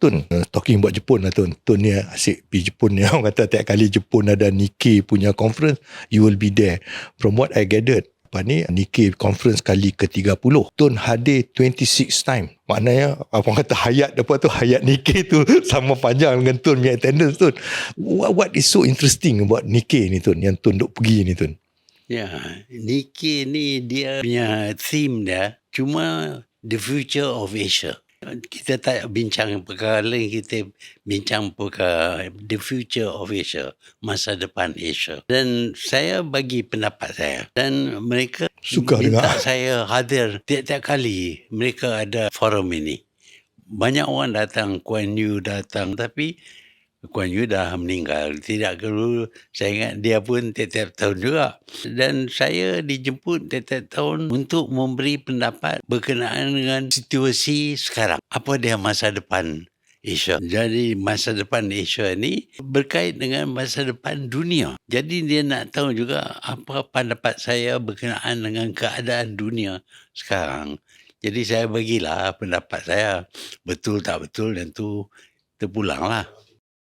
Tun, uh, talking about Jepun lah Tun. Tun ni asyik pergi Jepun ni. Orang kata tiap kali Jepun ada Nikkei punya conference, you will be there. From what I gathered, apa ni Nikkei conference kali ke-30 Tun hadir 26 time maknanya apa kata hayat apa tu hayat Nikkei tu sama panjang dengan Tun punya attendance Tun what, what is so interesting about Nikkei ni Tun yang Tun duk pergi ni Tun Ya, Nikkei ni dia punya theme dia cuma the future of Asia. Kita tak bincang perkara lain, kita bincang perkara the future of Asia, masa depan Asia. Dan saya bagi pendapat saya. Dan mereka Suka minta dengar. saya hadir tiap-tiap kali mereka ada forum ini. Banyak orang datang, Kuan Yu datang, tapi Kuan Yu dah meninggal. Tidak perlu, saya ingat dia pun tiap-tiap tahun juga. Dan saya dijemput tiap-tiap tahun untuk memberi pendapat berkenaan dengan situasi sekarang. Apa dia masa depan Asia. Jadi masa depan Asia ni berkait dengan masa depan dunia. Jadi dia nak tahu juga apa pendapat saya berkenaan dengan keadaan dunia sekarang. Jadi saya bagilah pendapat saya. Betul tak betul dan tu terpulang lah.